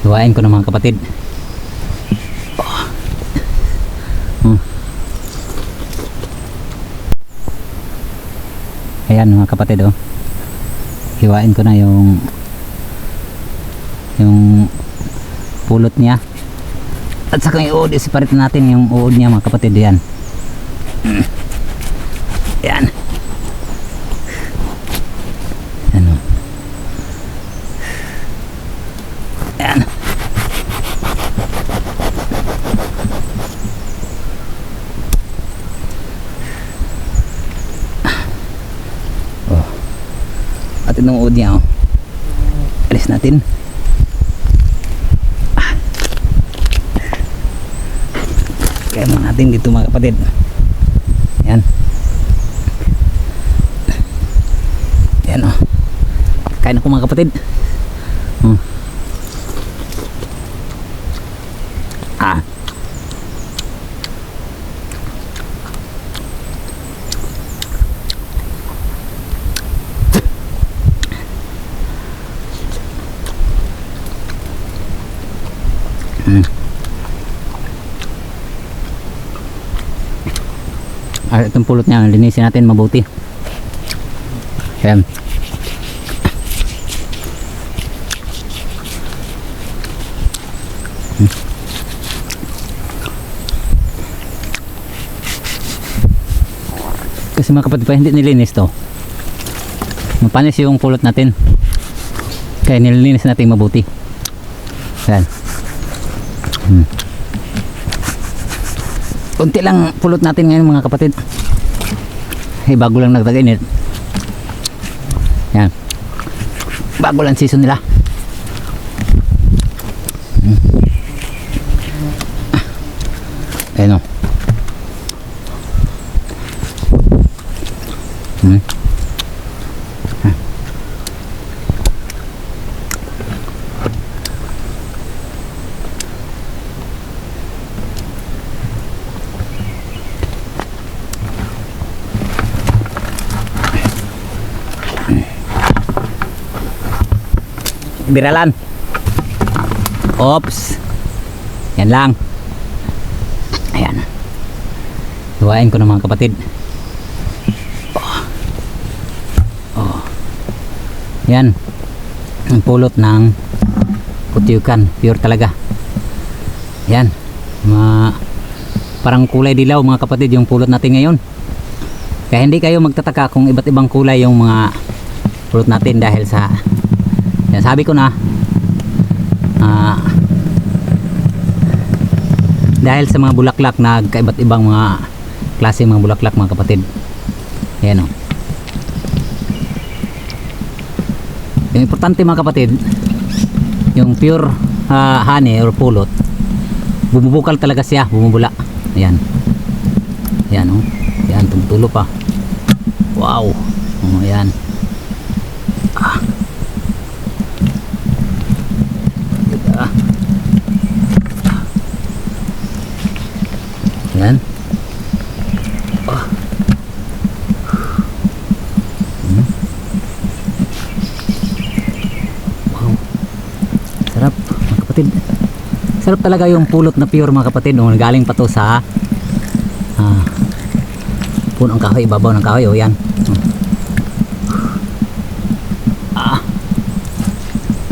Duwain ko ng mga kapatid. Oh. Ayan mga kapatid oh. Hiwain ko na yung yung pulot niya. At saka yung uod, separate natin yung uod niya mga kapatid yan. Yan. Ano? Yan. Oh. At itong uod niya oh. Alis natin. Ah. Kaya mo natin dito mga kapatid. Yan. Yan oh. Kain ako mga kapatid. Ah, itong pulot niya, linisin natin mabuti. Yan. Kasi mga kapatid pa hindi nilinis to. Mapanis yung pulot natin. Kaya nililinis natin mabuti. Yan. Hmm. Kunti lang pulot natin ngayon mga kapatid. Eh, bago lang nagtag-init. Yan. Bago lang season nila. Hmm. Ayun o. Hmm. Biralan. Oops. Yan lang. Ayan. Luwain ko ng mga kapatid. Oh. Oh. Yan. Ang pulot ng putyukan. Pure talaga. Yan. Ma parang kulay dilaw mga kapatid yung pulot natin ngayon. Kaya hindi kayo magtataka kung iba't ibang kulay yung mga pulot natin dahil sa yan, sabi ko na ah, dahil sa mga bulaklak na kaiba't ibang mga klase mga bulaklak mga kapatid. Ayan o. Yung importante mga kapatid, yung pure ah, honey or pulot, bumubukal talaga siya, bumubula. Ayan. Ayan o. Ayan, tumutulo pa. Wow. Oh, ayan. Ah. Yan. Ah. Hmm. Wow. Sarap, mga kapatid. Sarap talaga yung pulot na pure mga kapatid. Nung galing pa to sa ah, punong kahoy, ibabaw ng kahoy. O yan. Hmm. Ah.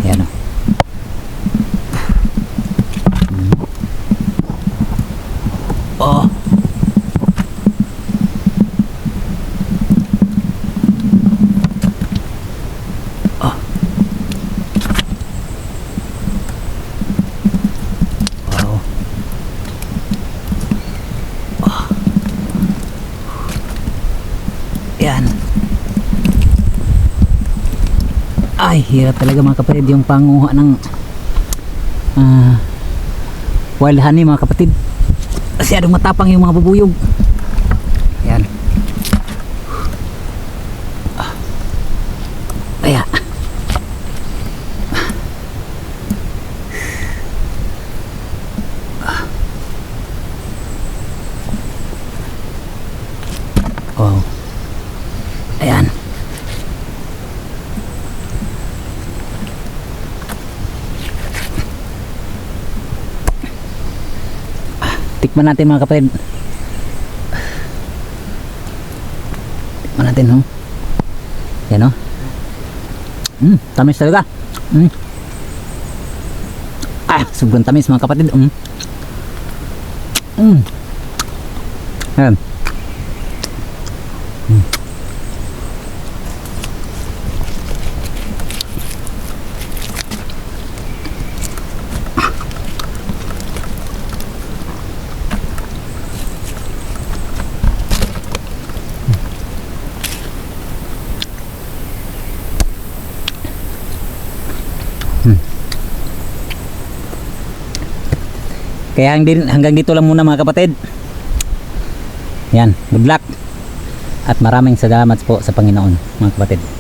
Yan o. Oh. Oh. Wow. Oh. Yan. Ay, hirap talaga mga kapatid yung panguha ng ah, wild honey mga kapatid. Masyadong matapang yung mga bubuyog. Yan kaya. Wow. Ayan Tikman natin mga kapatid. Tikman natin, oh. Yan, oh. Mm, tamis talaga. Mm. Ah, sobrang tamis mga kapatid. Mm. Mm. Yan. Kaya hanggang, hanggang dito lang muna mga kapatid. Yan, good luck. At maraming salamat po sa Panginoon mga kapatid.